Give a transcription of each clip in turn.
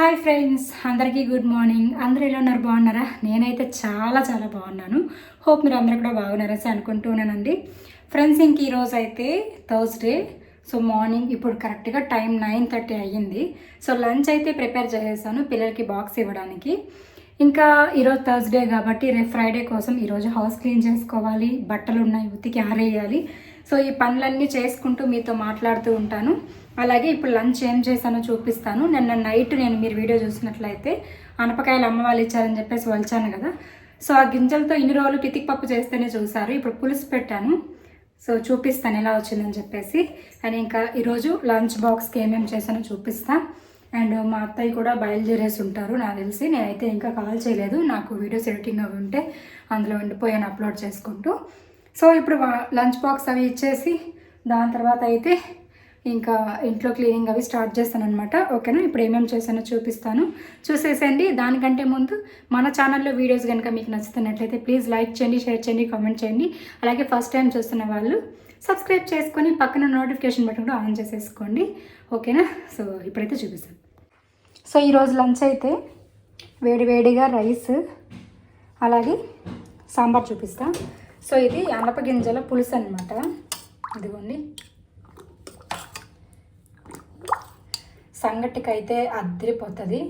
Hi friends అందరికీ good morning. అందరూ ఎలా ఉన్నారు? బాగున్నారా? నేనైతే చాలా చాలా బాగున్నాను. హోప్ మీరు అందరూ కూడా బాగున్నారని అనుకుంటున్నానండి ఫ్రెండ్స్ ఇంక ఈరోజు అయితే థర్స్డే సో మార్నింగ్ ఇప్పుడు కరెక్ట్గా టైం నైన్ థర్టీ అయ్యింది. సో లంచ్ అయితే ప్రిపేర్ చేసేసాను పిల్లలకి బాక్స్ ఇవ్వడానికి. ఇంకా ఈరోజు థర్స్డే కాబట్టి రేపు ఫ్రైడే కోసం ఈరోజు హౌస్ క్లీన్ చేసుకోవాలి బట్టలు ఉన్నాయి ఉతికి ఆరేయాలి. సో ఈ పనులన్నీ చేసుకుంటూ మీతో మాట్లాడుతూ ఉంటాను. అలాగే ఇప్పుడు లంచ్ ఏం చేశానో చూపిస్తాను. నిన్న నైట్ నేను మీరు వీడియో చూసినట్లయితే అనపకాయలు అమ్మ వాళ్ళు ఇచ్చారని చెప్పేసి వలిచాను కదా. సో ఆ గింజలతో ఇన్ని రోజులు పితికి పప్పు చేస్తేనే చూసారు ఇప్పుడు పులుసు పెట్టాను. సో చూపిస్తాను ఎలా వచ్చిందని చెప్పేసి. అండ్ ఇంకా ఈరోజు లంచ్ బాక్స్కి ఏమేమి చేశానో చూపిస్తాను అండ్ మా అత్తయ్య కూడా బయలుదేరేసి ఉంటారు నాకు తెలిసి. నేనైతే ఇంకా కాల్ చేయలేదు. నాకు వీడియోస్ ఎడిటింగ్ అవి ఉంటే అందులో ఉండిపోయాను అప్లోడ్ చేసుకుంటూ. సో ఇప్పుడు లంచ్ బాక్స్ అవి ఇచ్చేసి దాని తర్వాత అయితే ఇంకా ఇంట్లో క్లీనింగ్ అవి స్టార్ట్ చేస్తాను అనమాట ఓకేనా? ఇప్పుడు ఏమేమి చేశానో చూపిస్తాను. చూసేసేయండి. దానికంటే ముందు మన ఛానల్లో వీడియోస్ కనుక మీకు నచ్చుతున్నట్లయితే ప్లీజ్ లైక్ చేయండి షేర్ చేయండి కామెంట్ చేయండి. అలాగే ఫస్ట్ టైం చూస్తున్న వాళ్ళు సబ్స్క్రైబ్ చేసుకొని పక్కన నోటిఫికేషన్ బటన్ కూడా ఆన్ చేసేసుకోండి. ఓకేనా? సో ఇప్పుడైతే చూపిస్తాను. సో ఈరోజు లంచ్ అయితే వేడివేడిగా రైస్ అలాగే సాంబార్ చూపిస్తా. సో ఇది అనప గింజల పులుసు అనమాట ఇదిగోండి. సంగటికైతే అద్దరిపోతుంది.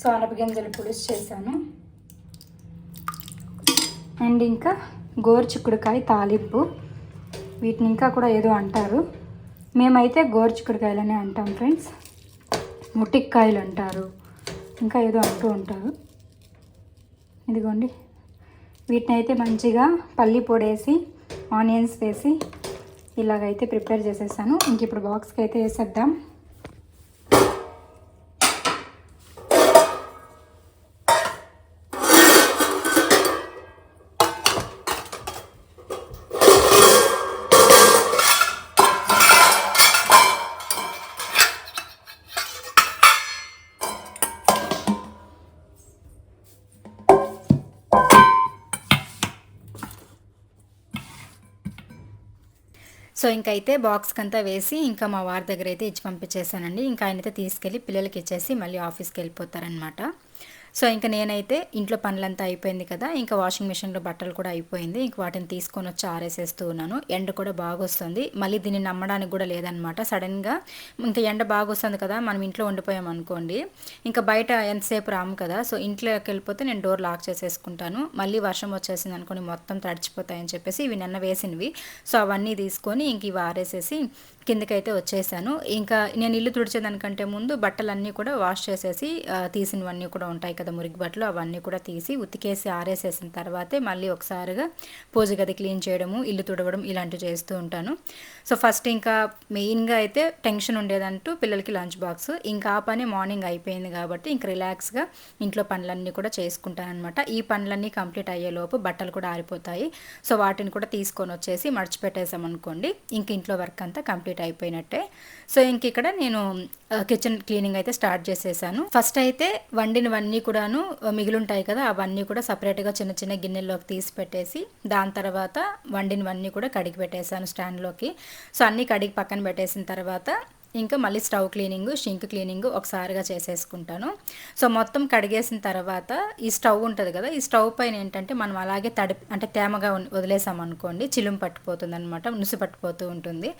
సో అనపగింజల పులుసు చేశాను. అండ్ ఇంకా గోరుచిక్కుడుకాయ తాలింపు. వీటిని ఇంకా కూడా ఏదో అంటారు. మేమైతే గోరుచిక్కుడుకాయలనే అంటాం ఫ్రెండ్స్. ముటిక్కాయలు అంటారు. ఇంకా ఏదో అంటూ ఉంటారు. ఇదిగోండి. వీటిని అయితే మంచిగా పల్లి పొడేసి ఆనియన్స్ వేసి ఇలాగైతే ప్రిపేర్ చేసేసాను. ఇంక ఇప్పుడు బాక్స్కి అయితే వేసేద్దాం. సో ఇంకైతే బాక్స్కి అంతా వేసి ఇంకా మా వారి దగ్గర అయితే ఇచ్చి పంపించేశానండి. ఇంకా ఆయన అయితే తీసుకెళ్ళి పిల్లలకి ఇచ్చేసి మళ్ళీ ఆఫీస్కి వెళ్ళిపోతారనమాట సో ఇంకా నేనైతే ఇంట్లో పనులంతా అయిపోయింది కదా ఇంకా వాషింగ్ మిషన్లో బట్టలు కూడా అయిపోయింది. ఇంక వాటిని తీసుకొని వచ్చి ఆరేసేస్తూ ఉన్నాను. ఎండ కూడా బాగా వస్తుంది మళ్ళీ దీన్ని నమ్మడానికి కూడా లేదనమాట. సడన్గా ఇంకా ఎండ బాగా వస్తుంది కదా మనం ఇంట్లో ఉండిపోయాం అనుకోండి. ఇంకా బయట ఎంతసేపు రాము కదా సో ఇంట్లోకి వెళ్ళిపోతే నేను డోర్ లాక్ చేసేసుకుంటాను. మళ్ళీ వర్షం వచ్చేసింది అనుకోని మొత్తం తడిచిపోతాయని చెప్పేసి ఇవి నిన్న వేసినవి. సో అవన్నీ తీసుకొని ఇంక ఇవి ఆరేసేసి కిందకైతే వచ్చేసాను. ఇంకా నేను ఇల్లు తుడిచేదానికంటే ముందు బట్టలన్నీ కూడా వాష్ చేసేసి తీసినవన్నీ కూడా ఉంటాయి కదా మురికి బట్టలు అవన్నీ కూడా తీసి ఉతికేసి ఆరేసేసిన తర్వాతే మళ్ళీ ఒకసారిగా పూజ గది క్లీన్ చేయడము ఇల్లు తుడవడం ఇలాంటివి చేస్తూ ఉంటాను. సో ఫస్ట్ ఇంకా మెయిన్గా అయితే టెన్షన్ ఉండేదంటూ పిల్లలకి లంచ్ బాక్స్. ఇంకా ఆ పని మార్నింగ్ అయిపోయింది కాబట్టి ఇంక రిలాక్స్గా ఇంట్లో పనులన్నీ కూడా చేసుకుంటానమాట ఈ పనులన్నీ కంప్లీట్ అయ్యేలోపు బట్టలు కూడా ఆరిపోతాయి. సో వాటిని కూడా తీసుకొని వచ్చేసి మర్చిపెట్టేసామనుకోండి ఇంక ఇంట్లో వర్క్ అంతా కంప్లీట్ అయిపోయినట్టే. సో ఇంక ఇక్కడ నేను కిచెన్ క్లీనింగ్ అయితే స్టార్ట్ చేసేసాను. ఫస్ట్ అయితే వండినవన్నీ కూడాను మిగిలింటాయి కదా అవన్నీ కూడా సపరేట్గా చిన్న చిన్న గిన్నెల్లోకి తీసి పెట్టేసి దాని తర్వాత వండినవన్నీ కూడా కడిగి పెట్టేశాను స్టాండ్లోకి సో అన్నీ కడిగి పక్కన పెట్టేసిన తర్వాత ఇంకా మళ్ళీ స్టవ్ క్లీనింగ్ షింక్ క్లీనింగ్ ఒకసారిగా చేసేసుకుంటాను. సో మొత్తం కడిగేసిన తర్వాత ఈ స్టవ్ ఉంటుంది కదా ఈ స్టవ్ పైన ఏంటంటే మనం అలాగే తడి అంటే తేమగా వదిలేసామనుకోండి చిలుము పట్టిపోతుంది అనమాట నుసి పట్టిపోతూ ఉంటుంది.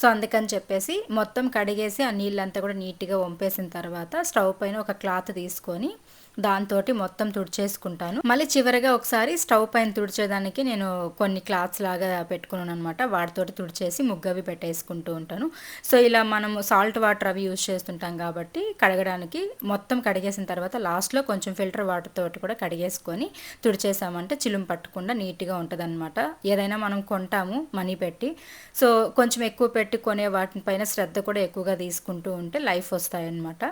సో అందుకని చెప్పేసి మొత్తం కడిగేసి ఆ నీళ్ళంతా కూడా నీట్గా వంపేసిన తర్వాత స్టవ్ పైన ఒక క్లాత్ తీసుకొని దాంతో మొత్తం తుడిచేసుకుంటాను. మళ్ళీ చివరిగా ఒకసారి స్టవ్ పైన తుడిచేదానికి నేను కొన్ని క్లాత్స్ లాగా పెట్టుకున్నాను అనమాట వాటితోటి తుడిచేసి ముగ్గవి పెట్టేసుకుంటూ ఉంటాను. సో ఇలా మనం సాల్ట్ వాటర్ అవి యూజ్ చేస్తుంటాం కాబట్టి కడగడానికి మొత్తం కడిగేసిన తర్వాత లాస్ట్లో కొంచెం ఫిల్టర్ వాటర్ తోటి కూడా కడిగేసుకొని తుడిచేసామంటే చిలుం పట్టకుండా నీట్గా ఉంటుంది అనమాట ఏదైనా మనం కొంటాము మనీ పెట్టి. సో కొంచెం ఎక్కువ పెట్టి కొనే వాటిపైన శ్రద్ధ కూడా ఎక్కువగా తీసుకుంటూ ఉంటే లైఫ్ వస్తాయన్నమాట.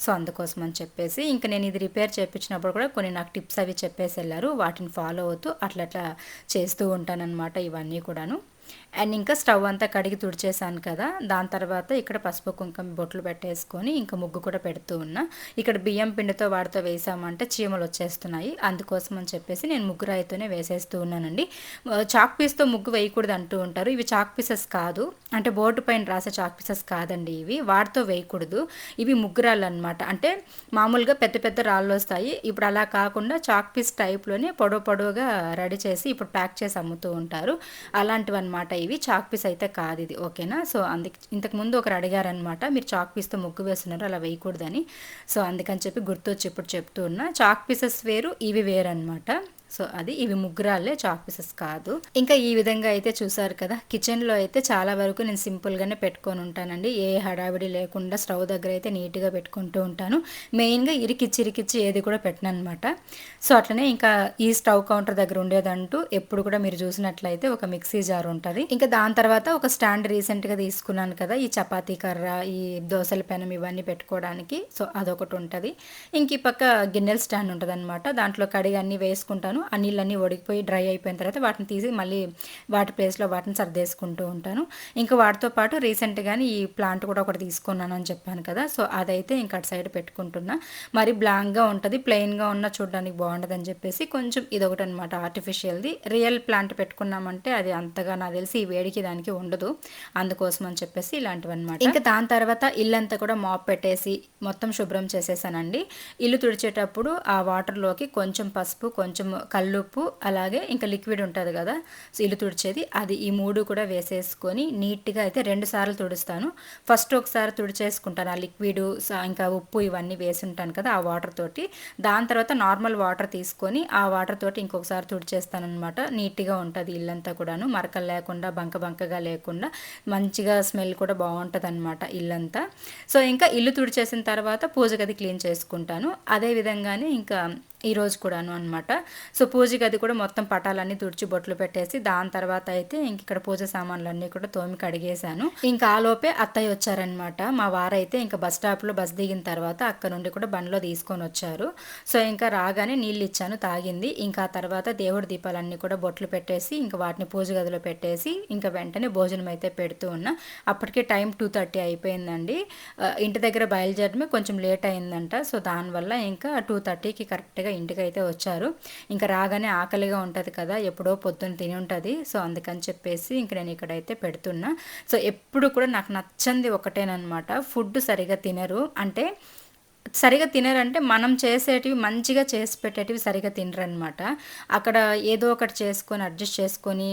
సో అందుకోసం అని చెప్పేసి ఇంకా నేను ఇది రిపేర్ చేయించినప్పుడు కూడా కొన్ని నాకు టిప్స్ అవి చెప్పేసి వెళ్ళారు. వాటిని ఫాలో అవుతూ అట్లా అట్లా చేస్తూ ఉంటానన్నమాట ఇవన్నీ కూడాను. అండ్ ఇంకా స్టవ్ అంతా కడిగి తుడిచేసాను కదా దాని తర్వాత ఇక్కడ పసుపు కుంకుమ బొట్లు పెట్టేసుకొని ఇంకా ముగ్గు కూడా పెడుతూ ఉన్నా. ఇక్కడ బియ్యం పిండితో వాడితో వేసామంటే చీమలు వచ్చేస్తున్నాయి. అందుకోసం అని చెప్పేసి నేను ముగ్గు రాయితోనే వేసేస్తూ ఉన్నానండి. చాక్ పీస్తో ముగ్గు వేయకూడదు అంటూ ఉంటారు. ఇవి చాక్ పీసెస్ కాదు. అంటే బోర్డు పైన రాసే చాక్ పీసెస్ కాదండి ఇవి. వాటితో వేయకూడదు. ఇవి ముగ్గురాళ్ళు అనమాట అంటే మామూలుగా పెద్ద పెద్ద రాళ్ళు వస్తాయి. ఇప్పుడు అలా కాకుండా చాక్ పీస్ టైప్లోనే పొడవు పొడవుగా రెడీ చేసి ఇప్పుడు ప్యాక్ చేసి అమ్ముతూ ఉంటారు. అలాంటివి అనమాట ఇవి చాక్ పీస్ అయితే కాదు ఇది ఓకేనా? సో అందుకు ఇంతకు ముందు ఒకరు అడిగారనమాట మీరు చాక్ పీస్తో ముగ్గు వేస్తున్నారు అలా వేయకూడదని. సో అందుకని చెప్పి గుర్తొచ్చి ఇప్పుడు చెప్తూ ఉన్నా చాక్ పీసెస్ వేరు ఇవి వేరు అనమాట సో అది ఇవి ముగ్గురాళ్ళే చాక్ పీసెస్ కాదు. ఇంకా ఈ విధంగా అయితే చూసారు కదా కిచెన్లో అయితే చాలా వరకు నేను సింపుల్గానే పెట్టుకొని ఉంటానండి. ఏ హడావిడి లేకుండా స్టవ్ దగ్గర అయితే నీట్గా పెట్టుకుంటూ ఉంటాను. మెయిన్గా ఇరికిచ్చి ఇరికిచ్చి ఏది కూడా పెట్టను అనమాట సో అట్లనే ఇంకా ఈ స్టవ్ కౌంటర్ దగ్గర ఉండేదంటూ ఎప్పుడు కూడా మీరు చూసినట్లయితే ఒక మిక్సీ జార్ ఉంటుంది. ఇంకా దాని తర్వాత ఒక స్టాండ్ రీసెంట్గా తీసుకున్నాను కదా ఈ చపాతీ కర్ర ఈ దోశల పెనం ఇవన్నీ పెట్టుకోవడానికి. సో అదొకటి ఉంటుంది. ఇంక ఈ పక్క గిన్నెల స్టాండ్ ఉంటుంది దాంట్లో కడిగి అన్నీ వేసుకుంటాను. ఆ నీళ్ళన్నీ ఒడిగిపోయి డ్రై అయిపోయిన తర్వాత వాటిని తీసి మళ్ళీ వాటి ప్లేస్లో వాటిని సర్దేసుకుంటూ ఉంటాను. ఇంకా వాటితో పాటు రీసెంట్గానే ఈ ప్లాంట్ కూడా ఒకటి తీసుకున్నాను అని చెప్పాను కదా. సో అదైతే ఇంకా అటు సైడ్ పెట్టుకుంటున్నా. మరి బ్లాంక్గా ఉంటుంది ప్లెయిన్గా ఉన్న చూడడానికి బాగుంటుందని చెప్పేసి కొంచెం ఇదొకటి అనమాట ఆర్టిఫిషియల్ది. రియల్ ప్లాంట్ పెట్టుకున్నామంటే అది అంతగా నాకు తెలిసి ఈ వేడికి దానికి ఉండదు. అందుకోసం అని చెప్పేసి ఇలాంటివి అనమాట ఇంకా దాని తర్వాత ఇల్లంతా కూడా మాప్ పెట్టేసి మొత్తం శుభ్రం చేసేసానండి. ఇల్లు తుడిచేటప్పుడు ఆ వాటర్లోకి కొంచెం పసుపు కొంచెం కల్లుప్పు అలాగే ఇంకా లిక్విడ్ ఉంటుంది కదా సో ఇల్లు తుడిచేది. అది ఈ మూడు కూడా వేసేసుకొని నీట్గా అయితే రెండు సార్లు తుడుస్తాను. ఫస్ట్ ఒకసారి తుడిచేసుకుంటాను ఆ లిక్విడ్ ఇంకా ఉప్పు ఇవన్నీ వేసి ఉంటాను కదా ఆ వాటర్ తోటి. దాని తర్వాత నార్మల్ వాటర్ తీసుకొని ఆ వాటర్ తోటి ఇంకొకసారి తుడిచేస్తాను అనమాట నీట్గా ఉంటుంది ఇల్లంతా కూడాను మరకలు లేకుండా బంక బంకగా లేకుండా మంచిగా స్మెల్ కూడా బాగుంటుంది అనమాట ఇల్లంతా. సో ఇంకా ఇల్లు తుడిచేసిన తర్వాత పూజ గది క్లీన్ చేసుకుంటాను. అదే విధంగానే ఇంకా ఈరోజు కూడాను అనమాట సో పూజ గది కూడా మొత్తం పటాలన్నీ తుడిచి బొట్లు పెట్టేసి దాని తర్వాత అయితే ఇంక ఇక్కడ పూజ సామాన్లు అన్నీ కూడా తోమి కడిగేశాను. ఇంకా ఆ లోపే అత్తయ్య వచ్చారనమాట మా వారైతే ఇంకా బస్ స్టాప్లో బస్ దిగిన తర్వాత అక్కడ నుండి కూడా బండ్లో తీసుకొని వచ్చారు. సో ఇంకా రాగానే నీళ్ళు ఇచ్చాను తాగింది. ఇంకా తర్వాత దేవుడి దీపాలన్నీ కూడా బొట్లు పెట్టేసి ఇంకా వాటిని పూజ గదిలో పెట్టేసి ఇంకా వెంటనే భోజనం అయితే పెడుతూ ఉన్నా. అప్పటికే టైం టూ థర్టీ అయిపోయిందండి. ఇంటి దగ్గర బయలుదేరడమే కొంచెం లేట్ అయిందంట. సో దానివల్ల ఇంకా టూ థర్టీకి కరెక్ట్గా ఇంటికి అయితే వచ్చారు. ఇంకా రాగానే ఆకలిగా ఉంటుంది కదా ఎప్పుడో పొద్దున్న తిని ఉంటుంది. సో అందుకని చెప్పేసి ఇంక నేను ఇక్కడైతే పెడుతున్నా. సో ఎప్పుడు కూడా నాకు నచ్చంది ఒకటేనమాట ఫుడ్ సరిగా తినరు. అంటే సరిగా తినరంటే మనం చేసేటివి మంచిగా చేసి పెట్టేటివి సరిగా తినరనమాట అక్కడ ఏదో ఒకటి చేసుకొని అడ్జస్ట్ చేసుకొని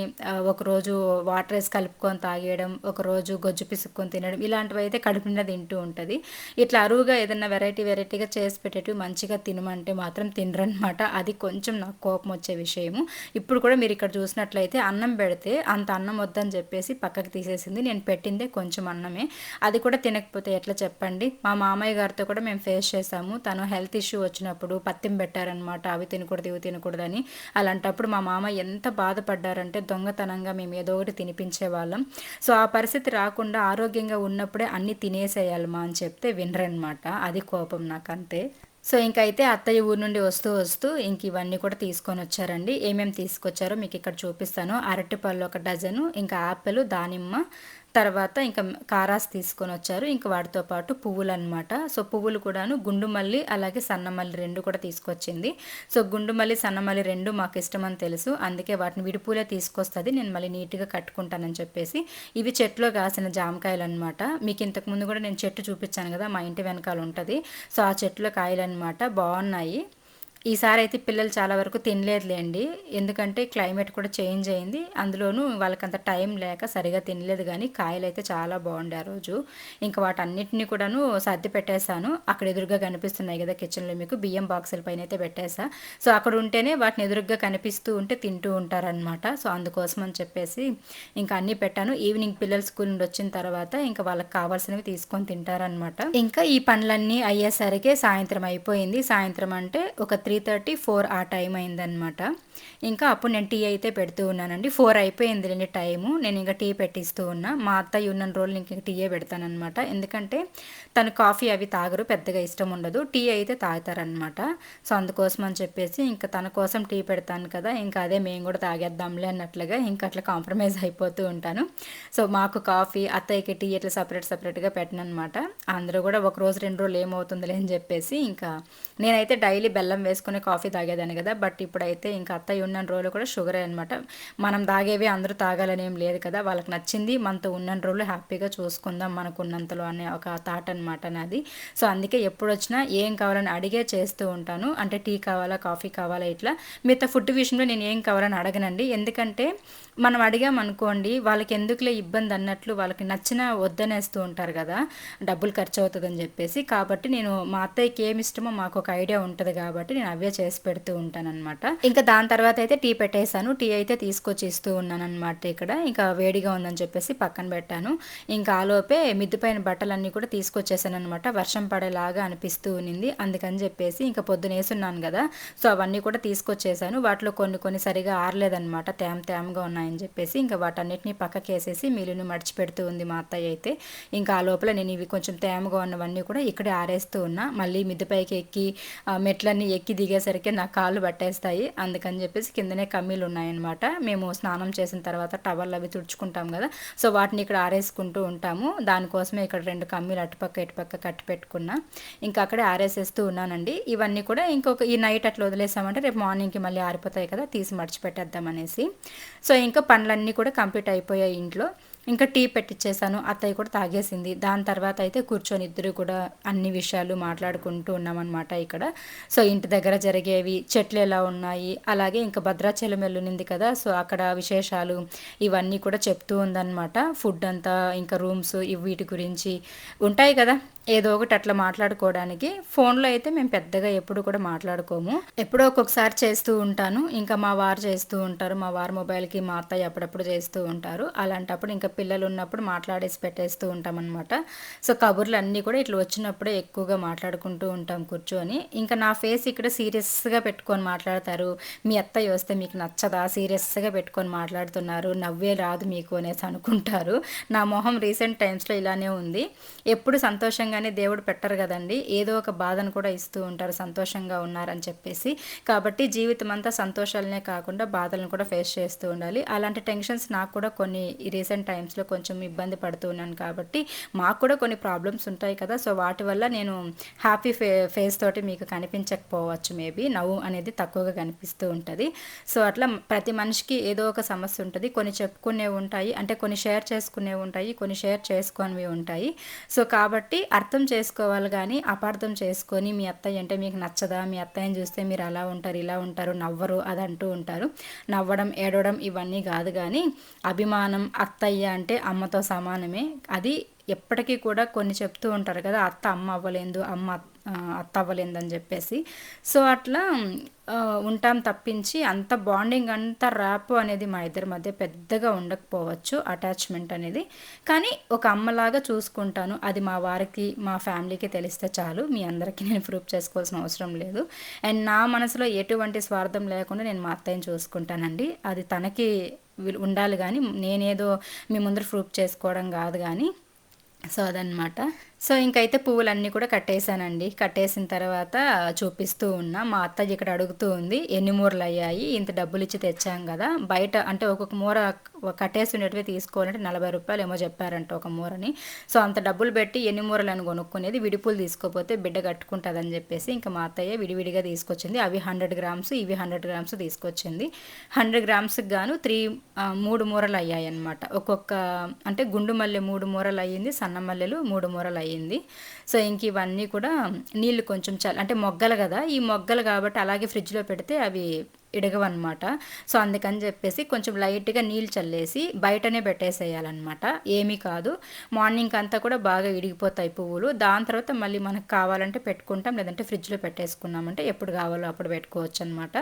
ఒకరోజు వాటర్ వేసి కలుపుకొని తాగేయడం ఒకరోజు గొజ్జు పిసుక్కొని తినడం ఇలాంటివి అయితే కడుపు నిండా తింటూ ఉంటుంది. ఇట్లా అరువుగా ఏదైనా వెరైటీ వెరైటీగా చేసి పెట్టేటివి మంచిగా తినమంటే మాత్రం తినరనమాట అది కొంచెం నాకు కోపం వచ్చే విషయము. ఇప్పుడు కూడా మీరు ఇక్కడ చూసినట్లయితే అన్నం పెడితే అంత అన్నం వద్దని చెప్పేసి పక్కకి తీసేసింది. నేను పెట్టిందే కొంచెం అన్నమే. అది కూడా తినకపోతే ఎట్లా చెప్పండి? మా మామయ్య గారితో కూడా మేము ఫేస్ చేసాము తను హెల్త్ ఇష్యూ వచ్చినప్పుడు పత్తిం పెట్టారనమాట అవి తినకూడదు ఇవి తినకూడదని. అలాంటప్పుడు మా మామ ఎంత బాధపడ్డారంటే దొంగతనంగా మేము ఏదో ఒకటి తినిపించే వాళ్ళం సో ఆ పరిస్థితి రాకుండా ఆరోగ్యంగా ఉన్నప్పుడే అన్నీ తినేసేయాలి మా అని చెప్తే వినరనమాట అది కోపం నాకు అంతే సో ఇంకైతే అత్తయ్య ఊరు నుండి వస్తూ వస్తూ ఇంక ఇవన్నీ కూడా తీసుకొని వచ్చారండి. ఏమేమి తీసుకొచ్చారో మీకు ఇక్కడ చూపిస్తాను. అరటిపళ్ళు ఒక డజను ఇంకా ఆపిల్ దానిమ్మ తర్వాత ఇంకా కారాస్ తీసుకొని వచ్చారు. ఇంకా వాటితో పాటు పువ్వులు అనమాట సో పువ్వులు కూడాను గుండు మల్లి అలాగే సన్నమల్లి రెండు కూడా తీసుకొచ్చింది. సో గుండు మల్లి సన్నమల్లి రెండు మాకు ఇష్టమని తెలుసు. అందుకే వాటిని విడిపూలే తీసుకొస్తుంది. నేను మళ్ళీ నీట్గా కట్టుకుంటానని చెప్పేసి ఇవి చెట్లో కాసిన జామకాయలు అనమాట మీకు ఇంతకు ముందు కూడా నేను చెట్టు చూపించాను కదా మా ఇంటి వెనకాల ఉంటుంది. సో ఆ చెట్లో కాయలు అనమాట బాగున్నాయి. ఈసారి అయితే పిల్లలు చాలా వరకు తినలేదులేండి ఎందుకంటే క్లైమేట్ కూడా చేంజ్ అయింది. అందులోనూ వాళ్ళకంత టైం లేక సరిగా తినలేదు కానీ కాయలు అయితే చాలా బాగుండే ఆ రోజు. ఇంకా వాటన్నిటిని కూడాను సర్ది పెట్టేశాను. అక్కడ ఎదురుగా కనిపిస్తున్నాయి కదా కిచెన్లో మీకు బియ్యం బాక్సుల పైన అయితే పెట్టేసా సో అక్కడ ఉంటేనే వాటిని ఎదురుగా కనిపిస్తూ ఉంటే తింటూ ఉంటారనమాట సో అందుకోసం అని చెప్పేసి ఇంకా అన్నీ పెట్టాను. ఈవినింగ్ పిల్లలు స్కూల్ నుండి వచ్చిన తర్వాత ఇంకా వాళ్ళకి కావాల్సినవి తీసుకొని తింటారనమాట ఇంకా ఈ పనులన్నీ అయ్యేసరికి సాయంత్రం అయిపోయింది. సాయంత్రం అంటే ఒక త్రీ త్రీ థర్టీ ఫోర్ ఆ టైం అయిందనమాట ఇంకా అప్పుడు నేను టీ అయితే పెడుతూ ఉన్నానండి. ఫోర్ అయిపోయింది లేని టైము. నేను ఇంకా టీ పెట్టిస్తూ ఉన్నా. మా అత్తయ్య ఉన్న రోజులు ఇంక టీయే పెడతానమాట ఎందుకంటే తను కాఫీ అవి తాగరు పెద్దగా ఇష్టం ఉండదు. టీ అయితే తాగుతారనమాట సో అందుకోసం అని చెప్పేసి ఇంకా తన కోసం టీ పెడతాను కదా ఇంకా అదే మేము కూడా తాగేద్దాంలే అన్నట్లుగా ఇంకా అట్లా కాంప్రమైజ్ అయిపోతూ ఉంటాను. సో మాకు కాఫీ అత్తయ్యకి టీ ఇట్లా సపరేట్ సపరేట్గా పెట్టను అనమాట అందరూ కూడా ఒక రోజు రెండు రోజులు ఏమవుతుందిలే అని చెప్పేసి ఇంకా నేనైతే డైలీ బెల్లం వేసి వేసుకుని కాఫీ తాగేదాన్ని కదా. బట్ ఇప్పుడైతే ఇంకా అత్తయ్య ఉన్న రోజులు కూడా షుగర్ అనమాట మనం తాగేవి అందరూ తాగాలని ఏం లేదు కదా. వాళ్ళకి నచ్చింది మనతో ఉన్న రోజులు హ్యాపీగా చూసుకుందాం మనకు ఉన్నంతలో అనే ఒక థాట్ అనమాట నాది. సో అందుకే ఎప్పుడు వచ్చినా ఏం కావాలని అడిగే చేస్తూ ఉంటాను. అంటే టీ కావాలా కాఫీ కావాలా ఇట్లా. మిగతా ఫుడ్ విషయంలో నేను ఏం కావాలని అడగనండి. ఎందుకంటే మనం అడిగామనుకోండి వాళ్ళకి ఎందుకులే ఇబ్బంది అన్నట్లు వాళ్ళకి నచ్చిన వద్దనేస్తూ ఉంటారు కదా. డబ్బులు ఖర్చు అవుతుందని చెప్పేసి. కాబట్టి నేను మా అత్తయ్యకి ఏమి ఇష్టమో మాకు ఒక ఐడియా ఉంటుంది కాబట్టి నేను నవ్య చేసి పెడుతూ ఉంటానన్నమాట. ఇంకా దాని తర్వాత అయితే టీ పెట్టేశాను. టీ అయితే తీసుకొచ్చి ఇస్తూ ఉన్నాను అనమాట ఇక్కడ. ఇంకా వేడిగా ఉందని చెప్పేసి పక్కన పెట్టాను. ఇంకా ఆలోపే మిద్దుపైన బట్టలన్నీ కూడా తీసుకొచ్చేసాను అనమాట వర్షం పడేలాగా అనిపిస్తూ ఉన్నింది. అందుకని చెప్పేసి ఇంకా పొద్దున వేసున్నాను కదా. సో అవన్నీ కూడా తీసుకొచ్చేసాను. వాటిలో కొన్ని కొన్ని సరిగా ఆరలేదనమాట తేమ తేమగా ఉన్నాయని చెప్పేసి ఇంకా వాటన్నిటిని పక్కకి వేసేసి మడిచి మడిచిపెడుతూ ఉంది మా అత్తయ్య అయితే. ఇంకా ఆ లోపల నేను ఇవి కొంచెం తేమగా ఉన్నవన్నీ కూడా ఇక్కడే ఆరేస్తూ ఉన్నా. మళ్ళీ మిద్దు పైకి ఎక్కి మెట్లన్నీ ఎక్కి దిగేసరికి నా కాళ్ళు పట్టేస్తాయి. అందుకని చెప్పేసి కిందనే కమ్మీలు ఉన్నాయన్నమాట. మేము స్నానం చేసిన తర్వాత టవల్ అవి తుడుచుకుంటాం కదా. సో వాటిని ఇక్కడ ఆరేసుకుంటూ ఉంటాము. దానికోసమే ఇక్కడ రెండు కమ్మీలు అటుపక్క ఇటుపక్క కట్టి పెట్టుకున్నా. ఇంకా అక్కడే ఆరేసేస్తూ ఉన్నానండి. ఇవన్నీ కూడా ఇంకొక ఈ నైట్ అట్లా వదిలేసామంటే రేపు మార్నింగ్కి మళ్ళీ ఆరిపోతాయి కదా తీసి మర్చిపెట్టేద్దాం అనేసి సో ఇంకా పనులన్నీ కూడా కంప్లీట్ అయిపోయాయి ఇంట్లో. ఇంకా టీ పెట్టించేసాను అత్తయ్య కూడా తాగేసింది. దాని తర్వాత అయితే కూర్చొని ఇద్దరు కూడా అన్ని విషయాలు మాట్లాడుకుంటూ ఉన్నామన్నమాట ఇక్కడ. సో ఇంటి దగ్గర జరిగేవి చెట్లు ఎలా ఉన్నాయి అలాగే ఇంకా భద్రాచలం వెళ్ళునింది కదా సో అక్కడ విశేషాలు ఇవన్నీ కూడా చెప్తూ ఉందన్నమాట. ఫుడ్ అంతా ఇంకా రూమ్స్ వీటి గురించి ఉంటాయి కదా. ఏదో ఒకటి అట్లా మాట్లాడుకోవడానికి. ఫోన్లో అయితే మేము పెద్దగా ఎప్పుడు కూడా మాట్లాడుకోము. ఎప్పుడో ఒక్కొక్కసారి చేస్తూ ఉంటాను. ఇంకా మా వారు చేస్తూ ఉంటారు. మా వారు మొబైల్కి మా అత్తయ్య అప్పుడప్పుడు చేస్తూ ఉంటారు. అలాంటప్పుడు ఇంకా పిల్లలు ఉన్నప్పుడు మాట్లాడేసి పెట్టేస్తూ ఉంటాం అనమాట సో కబుర్లు అన్నీ కూడా ఇట్లా వచ్చినప్పుడే ఎక్కువగా మాట్లాడుకుంటూ ఉంటాం కూర్చొని. ఇంకా నా ఫేస్ ఇక్కడ సీరియస్గా పెట్టుకొని మాట్లాడతారు. మీ అత్తయ్య వస్తే మీకు నచ్చదా? సీరియస్గా పెట్టుకొని మాట్లాడుతున్నారు. నవ్వే రాదు మీకు అనేసి అనుకుంటారు. నా మొహం రీసెంట్ టైమ్స్లో ఇలానే ఉంది. ఎప్పుడు సంతోషంగా సంతోషంగానే దేవుడు పెట్టరు కదండి. ఏదో ఒక బాధను కూడా ఇస్తూ ఉంటారు సంతోషంగా ఉన్నారని చెప్పేసి. కాబట్టి జీవితం అంతా సంతోషాలనే కాకుండా బాధలను కూడా ఫేస్ చేస్తూ ఉండాలి. అలాంటి టెన్షన్స్ నాకు కూడా కొన్ని రీసెంట్ టైమ్స్లో కొంచెం ఇబ్బంది పడుతూ ఉన్నాను కాబట్టి మాకు కూడా కొన్ని ప్రాబ్లమ్స్ ఉంటాయి కదా. సో వాటి వల్ల నేను హ్యాపీ ఫే ఫేస్ తోటి మీకు కనిపించకపోవచ్చు మేబీ. నవ్వు అనేది తక్కువగా కనిపిస్తూ ఉంటుంది. సో అట్లా ప్రతి మనిషికి ఏదో ఒక సమస్య ఉంటుంది. కొన్ని చెప్పుకునే ఉంటాయి అంటే కొన్ని షేర్ చేసుకునేవి ఉంటాయి కొన్ని షేర్ చేసుకునేవి ఉంటాయి. సో కాబట్టి అర్థం చేసుకోవాలి కానీ అపార్థం చేసుకొని మీ అత్తయ్య అంటే మీకు నచ్చదా? మీ అత్తయ్యని చూస్తే మీరు అలా ఉంటారు ఇలా ఉంటారు నవ్వరు అది అంటూ ఉంటారు. నవ్వడం ఏడవడం ఇవన్నీ కాదు కానీ అభిమానం అత్తయ్య అంటే అమ్మతో సమానమే. అది ఎప్పటికీ కూడా కొన్ని చెప్తూ ఉంటారు కదా అత్త అమ్మ అవ్వలేదు అమ్మ అత్త అత్తవ్వలేదని చెప్పేసి. సో అట్లా ఉంటాం తప్పించి అంత బాండింగ్ అంత ర్యాప్ అనేది మా ఇద్దరి మధ్య పెద్దగా ఉండకపోవచ్చు అటాచ్మెంట్ అనేది. కానీ ఒక అమ్మలాగా చూసుకుంటాను. అది మా వారికి మా ఫ్యామిలీకి తెలిస్తే చాలు. మీ అందరికీ నేను ప్రూఫ్ చేసుకోవాల్సిన అవసరం లేదు. అండ్ నా మనసులో ఎటువంటి స్వార్థం లేకుండా నేను మా అత్తయ్యని చూసుకుంటానండి. అది తనకి ఉండాలి కానీ నేనేదో మీ ముందర ప్రూఫ్ చేసుకోవడం కాదు కానీ సో అదనమాట సో ఇంకైతే పువ్వులన్నీ కూడా కట్టేశానండి. కట్టేసిన తర్వాత చూపిస్తూ ఉన్నా. మా అత్తయ్య ఇక్కడ అడుగుతూ ఉంది ఎన్ని మూరలు అయ్యాయి? ఇంత డబ్బులు ఇచ్చి తెచ్చాం కదా. బయట అంటే ఒక్కొక్క మూర కట్టేసి ఉండేటివి తీసుకోవాలంటే నలభై రూపాయలు ఏమో చెప్పారంట ఒక మూరని. సో అంత డబ్బులు పెట్టి ఎన్ని మూరలు అని కొనుక్కునేది విడిపులు తీసుకోపోతే బిడ్డ కట్టుకుంటుందని చెప్పేసి ఇంకా మా అత్తయ్య విడివిడిగా తీసుకొచ్చింది. అవి హండ్రెడ్ గ్రామ్స్ ఇవి హండ్రెడ్ గ్రామ్స్ తీసుకొచ్చింది. హండ్రెడ్ గ్రామ్స్కి గాను త్రీ మూడు మూరలు అయ్యాయి అనమాట ఒక్కొక్క అంటే గుండు మల్లె మూడు మూరలు అయ్యింది సన్న మల్లెలు మూడు మూరలు అయ్యాయి. అయింది. సో ఇంక ఇవన్నీ కూడా నీళ్ళు కొంచెం చల్ అంటే మొగ్గలు కదా ఈ మొగ్గలు కాబట్టి అలాగే ఫ్రిడ్జ్లో పెడితే అవి ఇడగవన్నమాట. సో అందుకని చెప్పేసి కొంచెం లైట్గా నీళ్ళు చల్లేసి బయటనే పెట్టేసేయాలన్నమాట. ఏమీ కాదు. మార్నింగ్ అంతా కూడా బాగా ఇడిగిపోతాయి పువ్వులు. దాని తర్వాత మళ్ళీ మనకు కావాలంటే పెట్టుకుంటాం లేదంటే ఫ్రిడ్జ్లో పెట్టేసుకున్నామంటే ఎప్పుడు కావాలో అప్పుడు పెట్టుకోవచ్చు అనమాట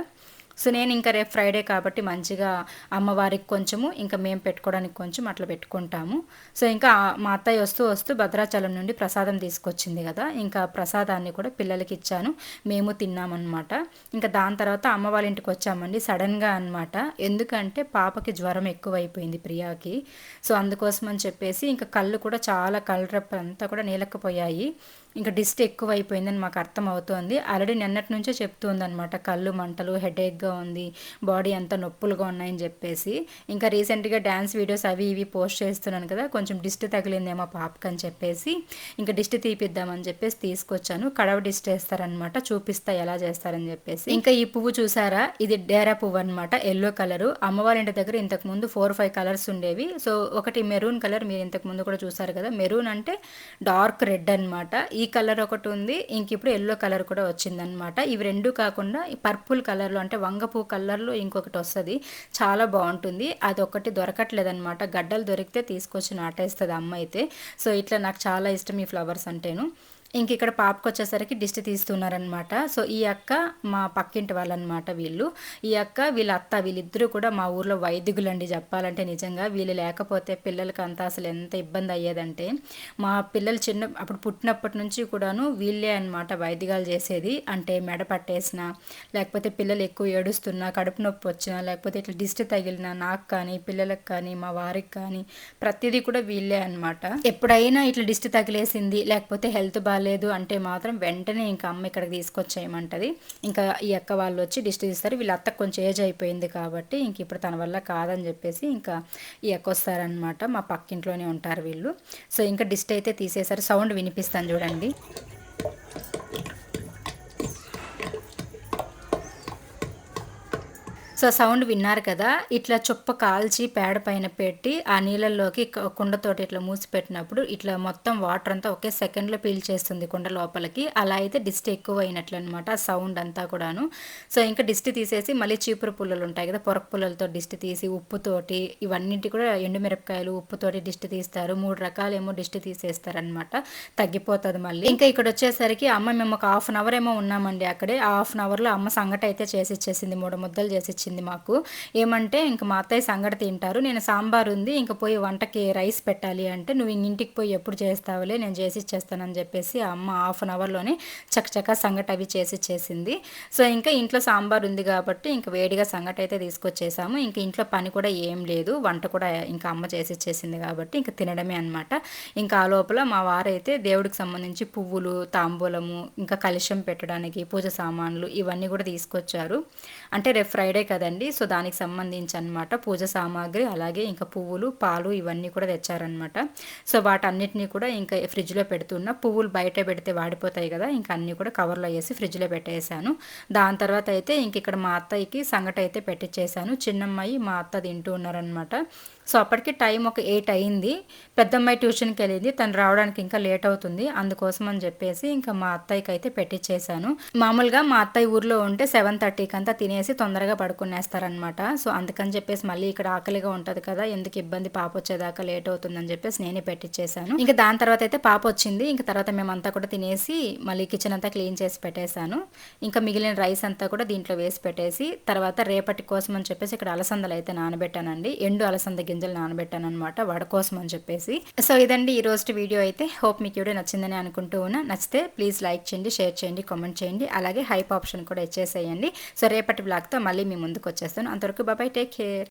సో నేను ఇంకా రేపు ఫ్రైడే కాబట్టి మంచిగా అమ్మవారికి కొంచెము ఇంకా మేము పెట్టుకోవడానికి కొంచెం అట్లా పెట్టుకుంటాము. సో ఇంకా మా అత్తయ్య వస్తూ వస్తూ భద్రాచలం నుండి ప్రసాదం తీసుకొచ్చింది కదా ఇంకా ప్రసాదాన్ని కూడా పిల్లలకి ఇచ్చాను. మేము తిన్నామన్నమాట. ఇంకా దాని తర్వాత అమ్మ వాళ్ళ ఇంటికి వచ్చామండి సడన్గా అనమాట ఎందుకంటే పాపకి జ్వరం ఎక్కువైపోయింది ప్రియాకి. సో అందుకోసం అని చెప్పేసి ఇంకా కళ్ళు కూడా చాలా కళ్ళరెప్ప అంతా కూడా నీలకపోయాయి ఇంకా డిస్ట్ ఎక్కువ అయిపోయిందని మాకు అర్థం అవుతోంది ఆల్రెడీ నిన్నటి నుంచే చెప్తుంది అనమాట కళ్ళు మంటలు హెడేక్గా ఉంది బాడీ అంతా నొప్పులుగా ఉన్నాయని చెప్పేసి. ఇంకా రీసెంట్గా డ్యాన్స్ వీడియోస్ అవి ఇవి పోస్ట్ చేస్తున్నాను కదా కొంచెం డిస్ట్ తగిలిందేమో పాపకని అని చెప్పేసి. ఇంకా డిస్ట్ తీపిద్దామని చెప్పేసి తీసుకొచ్చాను. కడవ డిస్ట్ వేస్తారనమాట చూపిస్తా ఎలా చేస్తారని చెప్పేసి. ఇంకా ఈ పువ్వు చూసారా? ఇది డేరా పువ్వు అనమాట ఎల్లో కలరు. అమ్మవారి ఇంటి దగ్గర ఇంతకు ముందు ఫోర్ ఫైవ్ కలర్స్ ఉండేవి. సో ఒకటి మెరూన్ కలర్ మీరు ఇంతకు ముందు కూడా చూసారు కదా. మెరూన్ అంటే డార్క్ రెడ్ అనమాట ఈ ఈ కలర్ ఒకటి ఉంది. ఇంక ఇప్పుడు ఎల్లో కలర్ కూడా వచ్చిందనమాట ఇవి రెండు కాకుండా పర్పుల్ కలర్లో అంటే వంగపూ కలర్లో ఇంకొకటి వస్తుంది. చాలా బాగుంటుంది. అది ఒకటి దొరకట్లేదు అనమాట గడ్డలు దొరికితే తీసుకొచ్చి నాటేస్తుంది అమ్మ అయితే. సో ఇట్లా నాకు చాలా ఇష్టం ఈ ఫ్లవర్స్ అంటేను. ఇంక ఇక్కడ పాపకు వచ్చేసరికి దిష్టి తీస్తున్నారనమాట సో ఈ అక్క మా పక్కింటి వాళ్ళనమాట వీళ్ళు. ఈ అక్క వీళ్ళ అత్త వీళ్ళిద్దరూ కూడా మా ఊర్లో వైదికులండి చెప్పాలంటే నిజంగా. వీళ్ళు లేకపోతే పిల్లలకి అంతా అసలు ఎంత ఇబ్బంది అయ్యేదంటే మా పిల్లలు చిన్న అప్పుడు పుట్టినప్పటి నుంచి కూడాను వీళ్ళే అనమాట వైదికాలు చేసేది. అంటే మెడ పట్టేసిన లేకపోతే పిల్లలు ఎక్కువ ఏడుస్తున్నా కడుపు నొప్పి వచ్చినా లేకపోతే ఇట్లా దిష్టి తగిలినా నాకు కానీ పిల్లలకు కానీ మా వారికి కానీ ప్రతిదీ కూడా వీళ్ళే అనమాట ఎప్పుడైనా ఇట్లా దిష్టి తగిలేసింది లేకపోతే హెల్త్ బాగా బాగాలేదు అంటే మాత్రం వెంటనే ఇంకా అమ్మ ఇక్కడికి తీసుకొచ్చేయమంటది. ఇంకా ఈ అక్క వాళ్ళు వచ్చి డిస్ట్ తీస్తారు. వీళ్ళ అత్త కొంచెం ఏజ్ అయిపోయింది కాబట్టి ఇంక ఇప్పుడు తన వల్ల కాదని చెప్పేసి ఇంకా ఈ అక్క వస్తారనమాట మా పక్కింట్లోనే ఉంటారు వీళ్ళు. సో ఇంకా డిస్ట్ అయితే తీసేసారు సౌండ్ వినిపిస్తాను చూడండి. సో సౌండ్ విన్నారు కదా ఇట్లా చుప్ప కాల్చి పేడ పైన పెట్టి ఆ నీళ్ళల్లోకి కుండతోటి ఇట్లా మూసి పెట్టినప్పుడు ఇట్లా మొత్తం వాటర్ అంతా ఒకే సెకండ్లో పీల్చేస్తుంది కుండ లోపలికి. అలా అయితే డిస్ట్ ఎక్కువ అయినట్లు అనమాట ఆ సౌండ్ అంతా కూడాను. సో ఇంకా డిస్ట్ తీసేసి మళ్ళీ చీపురు పుల్లలు ఉంటాయి కదా పొరక పుల్లలతో డిస్ట్ తీసి ఉప్పుతోటి ఇవన్నింటి కూడా ఎండుమిరపకాయలు ఉప్పుతోటి డిస్ట్ తీస్తారు. మూడు రకాలేమో డిస్ట్ తీసేస్తారనమాట. తగ్గిపోతుంది మళ్ళీ. ఇంకా ఇక్కడ వచ్చేసరికి అమ్మ మేము ఒక హాఫ్ అన్ అవర్ ఏమో ఉన్నామండి అక్కడే. హాఫ్ అన్ అవర్లో అమ్మ సంగటి అయితే చేసి ఇచ్చేసింది మూడు ముద్దలు చేసి వచ్చింది మాకు. ఏమంటే ఇంక మా అత్తయ్య సంగటి తింటారు నేను సాంబార్ ఉంది ఇంక పోయి వంటకి రైస్ పెట్టాలి అంటే నువ్వు ఇంటికి పోయి ఎప్పుడు చేస్తావులే నేను చేసి ఇచ్చేస్తానని చెప్పేసి అమ్మ హాఫ్ అన్ అవర్లోనే చక్కచక్క సంగటి అవి చేసి ఇచ్చేసింది. సో ఇంకా ఇంట్లో సాంబార్ ఉంది కాబట్టి ఇంక వేడిగా సంగటి అయితే తీసుకొచ్చేసాము. ఇంకా ఇంట్లో పని కూడా ఏం లేదు వంట కూడా ఇంకా అమ్మ చేసి ఇచ్చేసింది కాబట్టి ఇంక తినడమే అనమాట ఇంకా ఆ లోపల మా వారైతే దేవుడికి సంబంధించి పువ్వులు తాంబూలము ఇంకా కలుషం పెట్టడానికి పూజ సామాన్లు ఇవన్నీ కూడా తీసుకొచ్చారు. అంటే రేపు ఫ్రైడే కదా కదండి సో దానికి సంబంధించి అనమాట పూజ సామాగ్రి అలాగే ఇంకా పువ్వులు పాలు ఇవన్నీ కూడా తెచ్చారనమాట. సో వాటన్నిటినీ కూడా ఇంకా ఫ్రిడ్జ్లో పెడుతున్న. పువ్వులు బయట పెడితే వాడిపోతాయి కదా ఇంకా అన్నీ కూడా కవర్లో వేసి ఫ్రిడ్జ్లో పెట్టేశాను దాని తర్వాత అయితే ఇంక ఇక్కడ మా అత్తయ్యకి సంగటి అయితే పెట్టించేశాను చిన్నమ్మాయి మా అత్త తింటూ ఉన్నారనమాట. సో అప్పటికి టైం ఒక ఎయిట్ అయింది. పెద్దమ్మాయి ట్యూషన్కి వెళ్ళింది. తను రావడానికి ఇంకా లేట్ అవుతుంది. అందుకోసం అని చెప్పేసి ఇంకా మా అత్తయ్యకి అయితే పెట్టించేశాను మామూలుగా మా అత్తయ్య ఊర్లో ఉంటే సెవెన్ థర్టీకి అంతా తినేసి తొందరగా పడుకునేస్తారనమాట సో అందుకని చెప్పేసి మళ్ళీ ఇక్కడ ఆకలిగా ఉంటుంది కదా ఎందుకు ఇబ్బంది? పాప వచ్చేదాకా లేట్ అవుతుందని చెప్పేసి నేనే పెట్టించేశాను ఇంకా దాని తర్వాత అయితే పాప వచ్చింది. ఇంకా తర్వాత మేమంతా కూడా తినేసి మళ్ళీ కిచెన్ అంతా క్లీన్ చేసి పెట్టేశాను ఇంకా మిగిలిన రైస్ అంతా కూడా దీంట్లో వేసి పెట్టేసి తర్వాత రేపటి కోసం అని చెప్పేసి ఇక్కడ అలసందలు అయితే నానబెట్టానండి. ఎండు అలసంద గింజలు నానబెట్టాను అనమాట వడ కోసం అని చెప్పేసి. సో ఇదండి ఈ రోజు వీడియో అయితే. హోప్ మీకు వీడియో నచ్చిందని అనుకుంటూ ఉన్నా. నచ్చితే ప్లీజ్ లైక్ చేయండి షేర్ చేయండి కామెంట్ చేయండి. అలాగే హైప్ ఆప్షన్ కూడా ఇచ్చేసేయండి. సో రేపటి బ్లాగ్తో మళ్ళీ మీ ముందుకు వచ్చేస్తాను. అంతవరకు బాబాయ్ టేక్ కేర్.